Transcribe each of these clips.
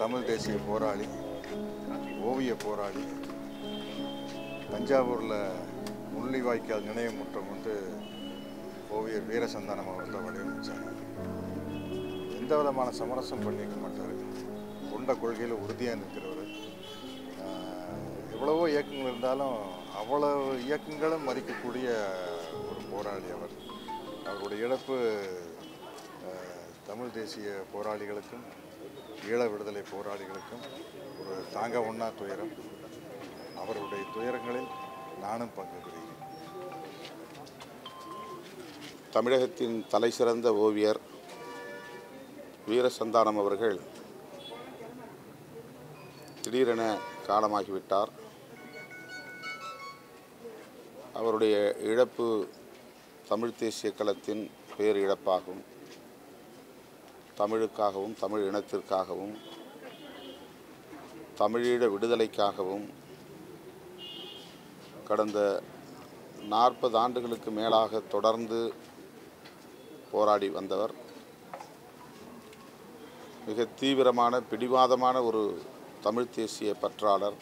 தமிழ் தேசிய போராளி ஓவிய போராளி தஞ்சாவூரில் முள்ளிவாய்க்கால் நினைவு முற்றம் வந்து ஓவியர் வீரசந்தானம் அவர்கள் தான் எந்த விதமான சமரசம் பண்ணிக்க மாட்டார். கொண்ட கொள்கையில் உறுதியாக நிற்கிறவர். எவ்வளவோ இயக்கங்கள் இருந்தாலும் அவ்வளவு இயக்கங்களும் மறிக்கக்கூடிய ஒரு போராளி அவர். அவருடைய இழப்பு தமிழ் தேசிய போராளிகளுக்கும் ஈழ விடுதலை போராளிகளுக்கும் ஒரு தாங்க ஒண்ணா துயரம். அவருடைய துயரங்களில் நானும் பங்கு பெறுகிறேன். தமிழகத்தின் தலைசிறந்த ஓவியர் வீரசந்தானம் அவர்கள் திடீரென காலமாகிவிட்டார். அவருடைய இழப்பு தமிழ் தேசிய களத்தின் பேரிழப்பாகும். தமிழுக்காகவும் தமிழ் இனத்திற்காகவும் தமிழீழ விடுதலைக்காகவும் கடந்த நாற்பது ஆண்டுகளுக்கு மேலாக தொடர்ந்து போராடி வந்தவர். மிக தீவிரமான பிடிவாதமான ஒரு தமிழ் தேசிய பற்றாளர்.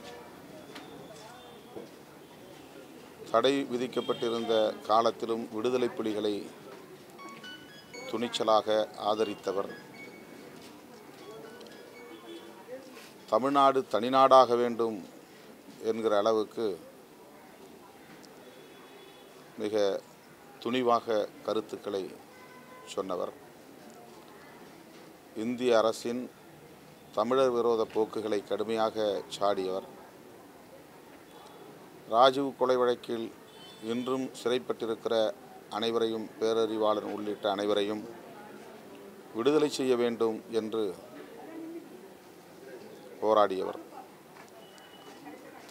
தடை விதிக்கப்பட்டிருந்த காலத்திலும் விடுதலை புலிகளை துணிச்சலாக ஆதரித்தவர். தமிழ்நாடு தனிநாடாக வேண்டும் என்கிற அளவுக்கு மிக துணிவாக கருத்துக்களை சொன்னவர். இந்திய அரசின் தமிழர் விரோத போக்குகளை கடுமையாக சாடியவர். ராஜீவ் கொலை வழக்கில் இன்றும் சிறைப்பட்டிருக்கிற அனைவரையும் பேரறிவாளன் உள்ளிட்ட அனைவரையும் விடுதலை செய்ய வேண்டும் என்று போராடியவர்.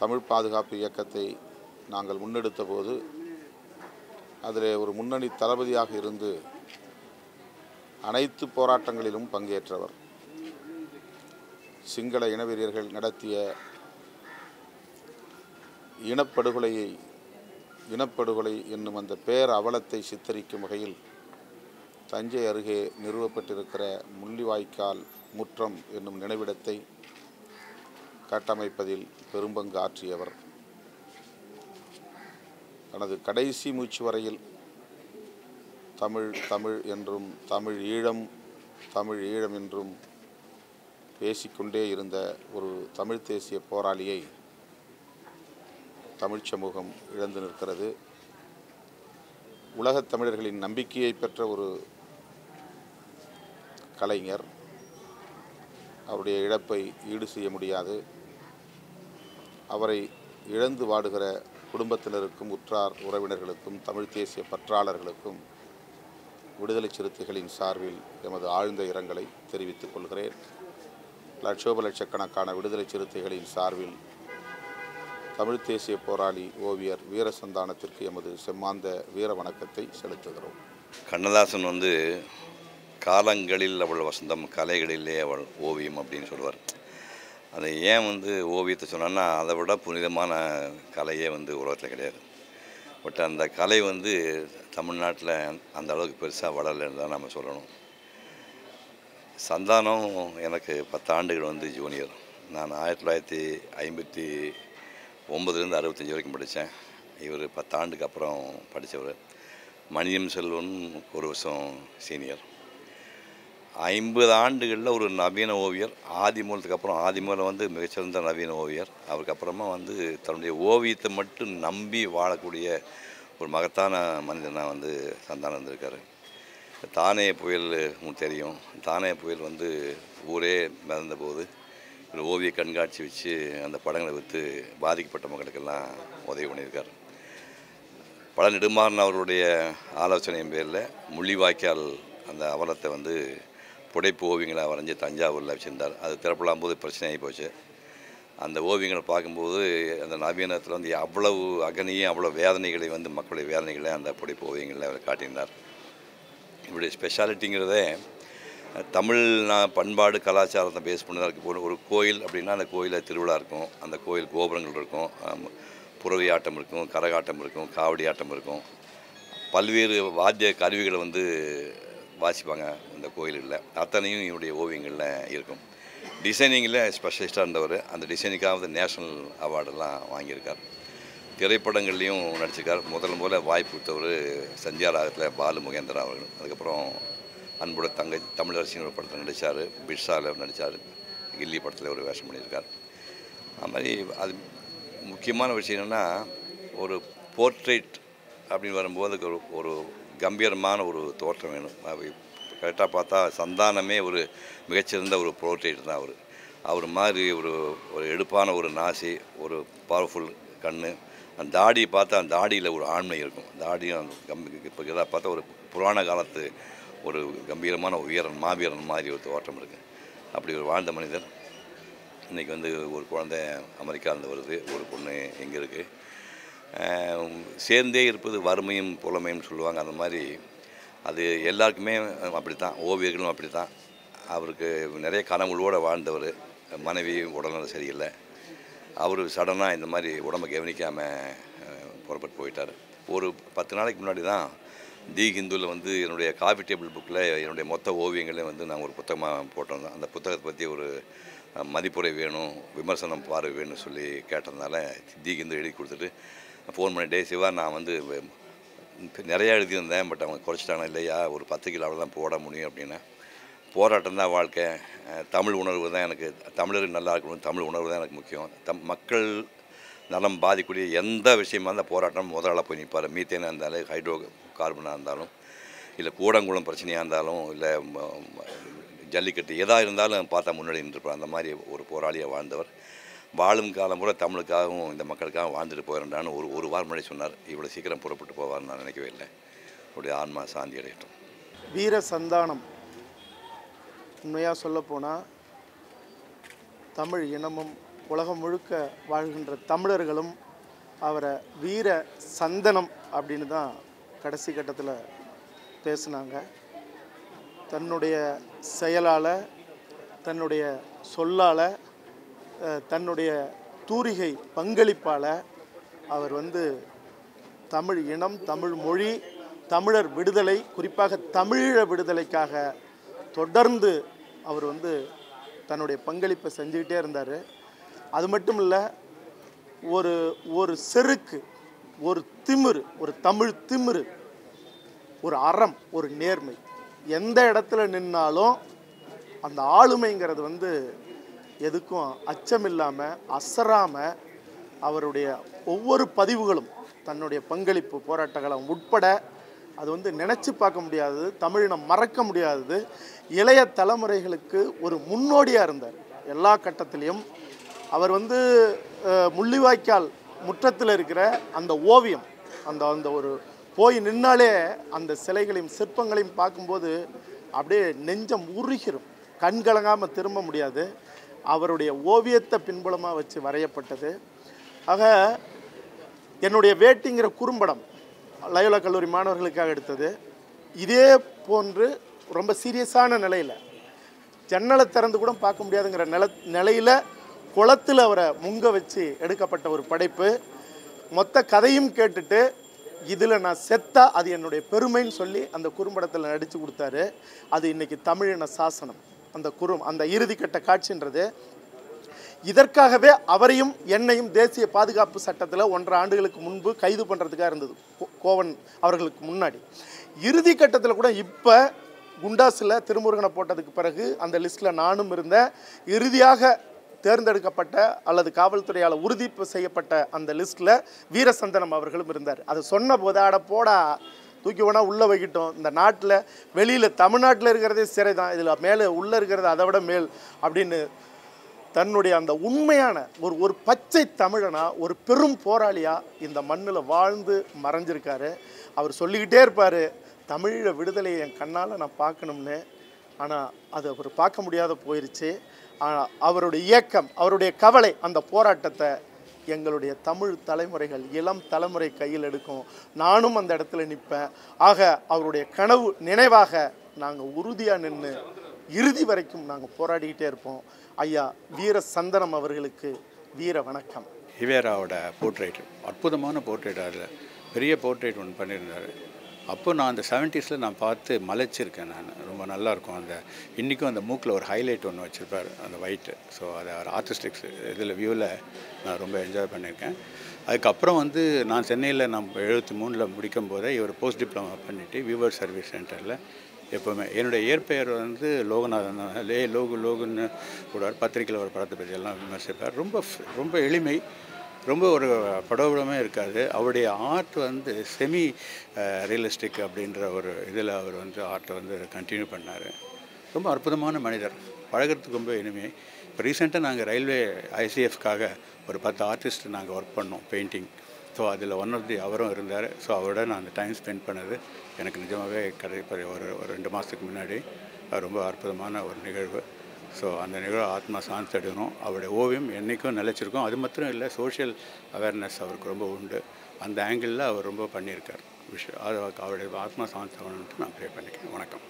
தமிழ் பாதுகாப்பு இயக்கத்தை நாங்கள் முன்னெடுத்த போது அதில் ஒரு முன்னணி தளபதியாக இருந்து அனைத்து போராட்டங்களிலும் பங்கேற்றவர். சிங்கள இனவெறியர்கள் நடத்திய இனப்படுகொலையை இனப்படுகொலை என்னும் அந்த பேர் அவலத்தை சித்தரிக்கும் வகையில் தஞ்சை அருகே நிறுவப்பட்டிருக்கிற முள்ளிவாய்க்கால் முற்றம் என்னும் நினைவிடத்தை கட்டமைப்பதில் பெரும்பங்கு ஆற்றியவர். தனது கடைசி மூச்சு வரையில் தமிழ் தமிழ் என்றும் தமிழ் ஈழம் தமிழ் ஈழம் என்றும் பேசிக்கொண்டே இருந்த ஒரு தமிழ் தேசிய போராளியை தமிழ்ச் சமூகம் இழந்து நிற்கிறது. உலகத் தமிழர்களின் நம்பிக்கையை பெற்ற ஒரு கலைஞர் அவருடைய இழப்பை ஈடு செய்ய முடியாது. அவரை இழந்து வாடுகிற குடும்பத்தினருக்கும் உற்றார் உறவினர்களுக்கும் தமிழ் தேசிய பற்றாளர்களுக்கும் விடுதலை சிறுத்தைகளின் சார்பில் எமது ஆழ்ந்த இரங்கலை தெரிவித்துக் கொள்கிறேன். லட்சோப லட்சக்கணக்கான விடுதலை சிறுத்தைகளின் சார்பில் தமிழ் தேசிய போராளி ஓவியர் வீரசந்தானத்திற்கு எமது செம்மாந்த வீர வணக்கத்தை செலுத்துகிறோம். கண்ணதாசன் வந்து காலங்களில் அவள் வசந்தம் கலைகளிலே அவள் ஓவியம் அப்படின்னு சொல்லுவார் அதை ஏன் வந்து ஓவியத்தை சொன்னான்னா அதை விட புனிதமான கலையே வந்து உலகத்தில் கிடையாது. பட் அந்த கலை வந்து தமிழ்நாட்டில் அந்த அளவுக்கு பெருசாக வளரலைன்னு தான் நம்ம சொல்லணும். சந்தானம் எனக்கு பத்து ஆண்டுகள் வந்து ஜூனியர் நான் ஆயிரத்தி தொள்ளாயிரத்தி ஐம்பத்தி ஒம்பதுலேருந்து அறுபத்தஞ்சி வரைக்கும் படித்தேன். இவர் பத்தாண்டுக்கு அப்புறம் படித்தவர். மணியம் செல்வன் ஒரு வருஷம் சீனியர். ஐம்பது ஆண்டுகளில் ஒரு நவீன ஓவியர். ஆதிமூலத்துக்கு அப்புறம் ஆதிமூலம் வந்து மிகச்சிறந்த நவீன ஓவியர். அவருக்கு அப்புறமா வந்து தன்னுடைய ஓவியத்தை மட்டும் நம்பி வாழக்கூடிய ஒரு மகத்தான மனிதனாக வந்து சந்தானம் இருந்திருக்காரு தானே புயல் உங்களுக்கு தெரியும். தானே புயல் வந்து ஊரே மிதந்த போது ஒரு ஓவிய கண்காட்சி வச்சு அந்த படங்களை விற்று பாதிக்கப்பட்ட மக்களுக்கெல்லாம் உதவி பண்ணியிருக்காரு. பல நெடுமாறன் அவருடைய ஆலோசனையின் பேரில் முள்ளிவாய்க்கால் அந்த அவலத்தை வந்து புடைப்பு ஓவியங்களை வரைஞ்சி தஞ்சாவூரில் வச்சுருந்தார். அது திறப்பலாம் போது பிரச்சனையாகி போச்சு. அந்த ஓவியங்களை பார்க்கும்போது அந்த நவீனத்தில் வந்து அவ்வளவு அகனியும் அவ்வளோ வேதனைகளை வந்து மக்களுடைய வேதனைகளை அந்த புடைப்பு ஓவியங்களில் அவர் காட்டியிருந்தார். இவருடைய ஸ்பெஷாலிட்டிங்கிறதே தமிழ் நான் பண்பாடு கலாச்சாரத்தை பேஸ் பண்ணி தான் இருக்குது ஒரு கோயில் அப்படின்னா அந்த கோயிலில் திருவிழா இருக்கும். அந்த கோயில் கோபுரங்கள் இருக்கும். புறவி ஆட்டம் இருக்கும் கரகாட்டம் இருக்கும் காவடி ஆட்டம் இருக்கும். பல்வேறு வாத்திய கருவிகளை வந்து வாசிப்பாங்க இந்த கோயில்களில். அத்தனையும் இவருடைய ஓவியங்களில் இருக்கும். டிசைனிங்கில் ஸ்பெஷலிஸ்ட்டாக இருந்தவர். அந்த டிசைனிங்காவது நேஷ்னல் அவார்டெல்லாம் வாங்கியிருக்கார். திரைப்படங்கள்லேயும் நடிச்சிருக்கார். முதல் முதல்ல வாய்ப்பு கொடுத்தவர் சந்தியா ராகத்தில் பாலு முகேந்திரா அவர்கள். அதுக்கப்புறம் அன்போட தங்கை தமிழரசின்னு ஒரு படத்தில் நடித்தார் பிர்சாவில் நடித்தார் கில்லி படத்தில் ஒரு வேஷம் பண்ணியிருக்கார். அது மாதிரி அது முக்கியமான விஷயம் என்னென்னா ஒரு போர்ட்ரேட் அப்படின்னு வரும்போது அதுக்கு ஒரு ஒரு கம்பீரமான ஒரு தோற்றம் வேணும். கரெக்டாக பார்த்தா சந்தானமே ஒரு மிகச்சிறந்த ஒரு போர்ட்ரேட் தான் அவர். அவர் மாதிரி ஒரு ஒரு எடுப்பான ஒரு நாசி ஒரு பவர்ஃபுல் கண் அந்த தாடியை பார்த்தா அந்த தாடியில் ஒரு ஆண்மை இருக்கும். தாடியும் கம்பி இப்போ இதாக பார்த்தா ஒரு புராண காலத்து ஒரு கம்பீரமான வீரன் மாவீரன் மாதிரி ஒரு தோற்றம் இருக்குது அப்படி ஒரு வாழ்ந்த மனிதர். இன்றைக்கி வந்து ஒரு குழந்தை அமெரிக்காவிலேருந்து வருது. ஒரு பொண்ணு எங்கே இருக்குது சேர்ந்தே இருப்பது வறுமையும் புலமையும் சொல்லுவாங்க. அந்த மாதிரி அது எல்லாருக்குமே அப்படி தான் ஓவியர்களும் அப்படி தான் அவருக்கு நிறைய கனவுகளோடு வாழ்ந்தவர் மனைவி உடல்நலம் சரியில்லை. அவர் சடனாக இந்த மாதிரி உடம்பை கவனிக்காமல் புறப்பட்டு போயிட்டார். ஒரு பத்து நாளைக்கு முன்னாடி தான் தி ஹிந்துவில் வந்து என்னுடைய காஃபி டேபிள் புக்கில் என்னுடைய மொத்த ஓவியங்களையும் வந்து நான் ஒரு புத்தகமாக போட்டிருந்தோம் அந்த புத்தகத்தை பற்றி ஒரு மதிப்புரை வேணும் விமர்சனம் பார்வை வேணும்னு சொல்லி கேட்டதுனால தி ஹிந்து எழுதி கொடுத்துட்டு ஃபோன் பண்ணிட்டே சிவா நான் வந்து நிறையா எழுதியிருந்தேன் பட் அவங்க குறைச்சிட்டாங்க இல்லையா? ஒரு பத்து கிலோ தான் போட முடியும் அப்படின்னா போராட்டம் தான் வாழ்க்கை. தமிழ் உணர்வு தான் எனக்கு தமிழர் நல்லா இருக்கணும் தமிழ் உணர்வு தான் எனக்கு முக்கியம். தம் மக்கள் நலம் பாதிக்கூடிய எந்த விஷயமா இருந்தால் போராட்டம் முதலாள போய் நிற்பார் மீத்தேனாக இருந்தாலும் ஹைட்ரோ கார்பனாக இருந்தாலும் இல்லை கூடங்குளம் பிரச்சனையாக இருந்தாலும் இல்லை ஜல்லிக்கட்டு எதாக இருந்தாலும் பார்த்தா முன்னாடி நின்றுப்பார். அந்த மாதிரி ஒரு போராளியாக வாழ்ந்தவர். வாழும் காலம் கூட தமிழுக்காகவும் இந்த மக்களுக்காகவும் வாழ்ந்துட்டு போயிடண்டான்னு ஒரு ஒரு வாரம் முன்னாடி சொன்னார். இவ்வளோ சீக்கிரம் புறப்பட்டு போவார்னு நான் நினைக்கவே இல்லை. அவருடைய ஆன்மா சாந்தி அடையட்டும். வீர சந்தானம். உண்மையாக சொல்லப்போனால் தமிழ் இனமும் உலகம் முழுக்க வாழ்கின்ற தமிழர்களும் அவரை வீர சந்தனம் அப்படின்னு தான் கடைசி கட்டத்தில் பேசுனாங்க. தன்னுடைய செயலால் தன்னுடைய சொல்லால் தன்னுடைய தூரிகை பங்களிப்பால் அவர் வந்து தமிழ் இனம் தமிழ் மொழி தமிழர் விடுதலை குறிப்பாக தமிழீழ விடுதலைக்காக தொடர்ந்து அவர் வந்து தன்னுடைய பங்களிப்பை செஞ்சுக்கிட்டே இருந்தார். அது மட்டும் இல்லை ஒரு ஒரு செருக்கு ஒரு திமிரு ஒரு தமிழ் திமிரு ஒரு அறம் ஒரு நேர்மை. எந்த இடத்துல நின்னாலும் அந்த ஆளுமைங்கிறது வந்து எதுக்கும் அச்சமில்லாமல் அசராமல் அவருடைய ஒவ்வொரு பதிவுகளும் தன்னுடைய பங்களிப்பு போராட்டங்களும் உட்பட அது வந்து நினச்சி பார்க்க முடியாதது தமிழினம் மறக்க முடியாதது இளைய தலைமுறைகளுக்கு ஒரு முன்னோடியாக இருந்தார். எல்லா கட்டத்திலையும் அவர் வந்து முள்ளிவாய்க்கால் முற்றத்தில் இருக்கிற அந்த ஓவியம் அந்த அந்த ஒரு போய் நின்னாலே அந்த சிலைகளையும் சிற்பங்களையும் பார்க்கும்போது அப்படியே நெஞ்சம் உருகிரும். கண் கலங்காமல் திரும்ப முடியாது. அவருடைய ஓவியத்தை பின்புலமாக வச்சு வரையப்பட்டது. ஆக என்னுடைய வேட்டிங்கிற குறும்படம் லயோலா கல்லூரி மாணவர்களுக்காக எடுத்தது. இதே போன்று ரொம்ப சீரியஸான நிலையில் ஜன்னலை திறந்து கூட பார்க்க முடியாதுங்கிற நில நிலையில் குளத்தில் அவரை முங்க வச்சு எடுக்கப்பட்ட ஒரு படைப்பு. மொத்த கதையும் கேட்டுட்டு இதில் நான் செத்தா அது என்னுடைய பெருமைன்னு சொல்லி அந்த குறும்படத்தில் நடித்து கொடுத்தாரு. அது இன்னைக்கு தமிழின சாசனம். அந்த குறும் அந்த இறுதிக்கட்ட காட்சின்றது. இதற்காகவே அவரையும் என்னையும் தேசிய பாதுகாப்பு சட்டத்தில் ஒன்றரை ஆண்டுகளுக்கு முன்பு கைது பண்ணுறதுக்காக இருந்தது கோ- கோவன் அவர்களுக்கு முன்னாடி. இறுதி கட்டத்தில் கூட இப்போ குண்டாஸில் திருமுருகனை போட்டதுக்கு பிறகு அந்த லிஸ்ட்டில் நானும் இருந்தேன். இறுதியாக தேர்ந்தெடுக்கப்பட்ட அல்லது காவல்துறையால் உறுதி செய்யப்பட்ட அந்த லிஸ்ட்டில் வீரசந்தனம் அவர்களும் இருந்தார். அது சொன்ன போது அட போடா தூக்கி வேணா உள்ளே வைக்கிட்டோம் இந்த நாட்டில் வெளியில் தமிழ்நாட்டில் இருக்கிறதே சிறை தான் இதில் மேலே உள்ளே இருக்கிறது அதை விட மேல். அப்படின்னு தன்னுடைய அந்த உண்மையான ஒரு ஒரு பச்சை தமிழனா ஒரு பெரும் போராளியாக இந்த மண்ணில் வாழ்ந்து மறைஞ்சிருக்காரு. அவர் சொல்லிக்கிட்டே இருப்பார் தமிழ விடுதலையை என் கண்ணால் நான் பார்க்கணும்னு. ஆனால் அது அவர் பார்க்க முடியாத போயிருச்சு. அவருடைய இயக்கம் அவருடைய கவலை அந்த போராட்டத்தை எங்களுடைய தமிழ் தலைமுறைகள் இளம் தலைமுறை கையில் எடுக்கும். நானும் அந்த இடத்துல நிற்பேன். ஆக அவருடைய கனவு நினைவாக நாங்கள் உறுதியாக நின்று இறுதி வரைக்கும் நாங்கள் போராடிக்கிட்டே இருப்போம். ஐயா வீர சந்தனம் அவர்களுக்கு வீர வணக்கம். ஹிவேராவோட போர்ட்ரேட் அற்புதமான போர்ட்ரேட் அதில். பெரிய போர்ட்ரேட் ஒன்று பண்ணியிருந்தார். அப்போ நான் அந்த செவன்ட்டீஸில் நான் பார்த்து மலைச்சிருக்கேன் நான். ரொம்ப நல்லாயிருக்கும் அந்த இன்றைக்கும் அந்த மூக்கில் ஒரு ஹைலைட் ஒன்று வச்சுருப்பார் அந்த ஒயிட்டு ஸோ அதை ஒரு ஆர்டிஸ்டிக்ஸ் இதில் வியூவில் நான் ரொம்ப என்ஜாய் பண்ணியிருக்கேன். அதுக்கப்புறம் வந்து நான் சென்னையில் நான் எழுபத்தி மூணில் முடிக்கும் போதே இவர் போஸ்ட் டிப்ளமா பண்ணிவிட்டு வியூவர் சர்வீஸ் சென்டரில் எப்போவுமே. என்னுடைய இயற்பெயர் வந்து லோகநாதன் தான். லே லோகு லோகுன்னு கூட பத்திரிக்கையில் ஒரு படத்தை பற்றி எல்லாம் விமர்சிப்பார். ரொம்ப ரொம்ப எளிமை. ரொம்ப ஒரு படோபடமே இருக்காது. அவருடைய ஆர்ட் வந்து செமி ரியலிஸ்டிக் அப்படின்ற ஒரு இதில் அவர் வந்து ஆர்ட்டை வந்து கண்டினியூ பண்ணார். ரொம்ப அற்புதமான மனிதர். பழகுறதுக்கு ரொம்ப இனிமே. இப்போ ரீசெண்டாக நாங்கள் ரயில்வே ஐசிஎஃப்காக ஒரு பத்து ஆர்டிஸ்ட் நாங்கள் ஒர்க் பண்ணோம் பெயிண்டிங் ஸோ அதில் ஒன் ஆஃப் தி அவரும் இருந்தார். ஸோ அவரோட நான் அந்த டைம் ஸ்பெண்ட் பண்ணது எனக்கு நிஜமாகவே கடை ஒரு ரெண்டு மாதத்துக்கு முன்னாடி. ரொம்ப அற்புதமான ஒரு நிகழ்வு. ஸோ அந்த நிகழ்வு ஆத்மா சாந்தி அடையணும் அவருடைய ஓவியம் என்றைக்கும் நிலைச்சிருக்கும். அது மாத்திரம் இல்லை சோஷியல் அவேர்னஸ் அவருக்கு ரொம்ப உண்டு. அந்த ஆங்கிளில் அவர் ரொம்ப பண்ணியிருக்கார். விஷயம் அது அவருடைய ஆத்மா சாந்தி ஆகணுன்ட்டு நான் ப்ரே பண்ணிக்கிறேன். வணக்கம்.